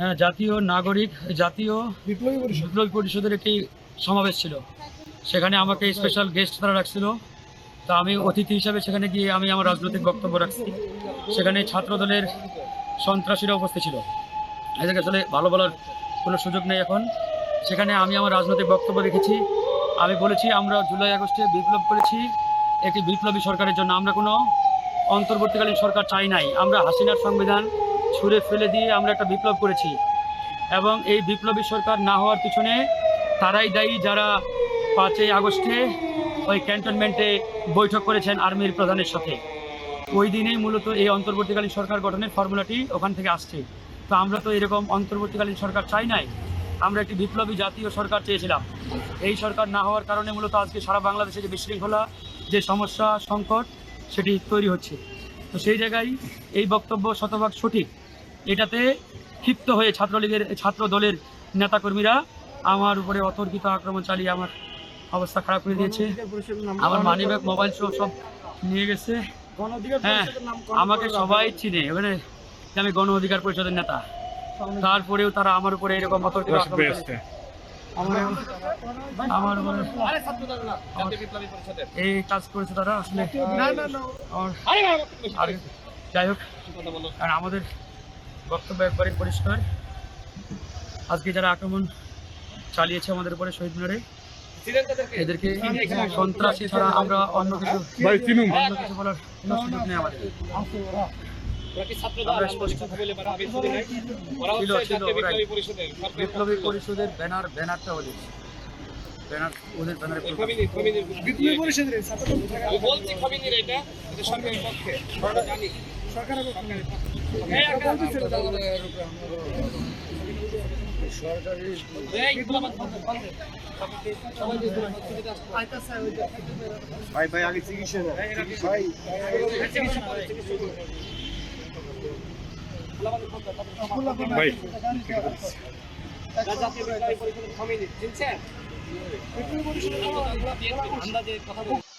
হ্যাঁ জাতীয় নাগরিক জাতীয় বিপ্লবী পরিষদ। বিপ্লবী পরিষদের একটি সমাবেশ ছিল। সেখানে আমাকে স্পেশাল গেস্ট তারা রাখছিল। তা আমি অতিথি হিসাবে সেখানে গিয়ে আমি আমার রাজনৈতিক বক্তব্য রাখছি। সেখানে ছাত্র দলের সন্ত্রাসীরা উপস্থিত ছিল। এদেরকে আসলে ভালো বলার কোনো সুযোগ নেই এখন। সেখানে আমি আমার রাজনৈতিক বক্তব্য রেখেছি। আমি বলেছি আমরা জুলাই আগস্টে বিপ্লব করেছি। একটি বিপ্লবী সরকারের জন্য আমরা কোনো অন্তর্বর্তীকালীন সরকার চাই নাই। আমরা হাসিনার সংবিধান ছুঁড়ে ফেলে দিয়ে আমরা একটা বিপ্লব করেছি। এবং এই বিপ্লবী সরকার না হওয়ার পিছনে তারাই দায়ী যারা পাঁচই আগস্টে ওই ক্যান্টনমেন্টে বৈঠক করেছেন আর্মির প্রধানের সাথে। ওই দিনেই মূলত এই অন্তর্বর্তীকালীন সরকার গঠনের ফর্মুলাটি ওখান থেকে আসছে। তো আমরা তো এরকম অন্তর্বর্তীকালীন সরকার চাই নাই। আমরা একটি বিপ্লবী জাতীয় সরকার চেয়েছিলাম। এই সরকার না হওয়ার কারণে মূলত আজকে সারা বাংলাদেশে যে বিশৃঙ্খলা, যে সমস্যা, সংকট, সেটি তৈরি হচ্ছে। তো সেই জায়গায় এই বক্তব্য শতভাগ সঠিক। এটাতে ক্ষিপ্ত হয়ে ছাত্রলীগের ছাত্র দলের নেতাকর্মীরা আমার উপরে অতর্কিত আক্রমণ চালিয়ে আমার অবস্থা খারাপ করে দিয়েছে। আমার মানিব্যাগ মোবাইল সহ সব নিয়ে গেছে। হ্যাঁ আমাকে সবাই চিনে এবারে যে আমি গণ অধিকার পরিষদের নেতা। তারপরেও তারা আমার উপরে এরকম অতর্কিত আক্রমণ। আমার- আমার এই কাজ করেছে তারা আসলে না না না। আমার আর যাই হোক। কারণ আমাদের বক্তব্য একবারে পরিষ্কার। আজকে যারা আক্রমণ চালিয়েছে আমাদের উপরে শহীদ মিনারে এদেরকে সন্ত্রাসী ছাড়া আমরা অন্য কিছু অন্য কিছু বলার কোনো সুযোগ নেই আমাদের। বিপ্লবী পরিষদের ব্যানার ব্যানারটা ওদের ব্যানার ওদের ব্যানারে বিপ্লবী পরিষদের বলছি খবিনির এটা এটা সরকারি পক্ষে। জানি। সরকারের ভাই ভাই আগে চিকিৎসা ভাই ভাই। জাতীয় বিপ্লবী পরিষদের খবিনি চিনছেন আমরা যে কথা বলি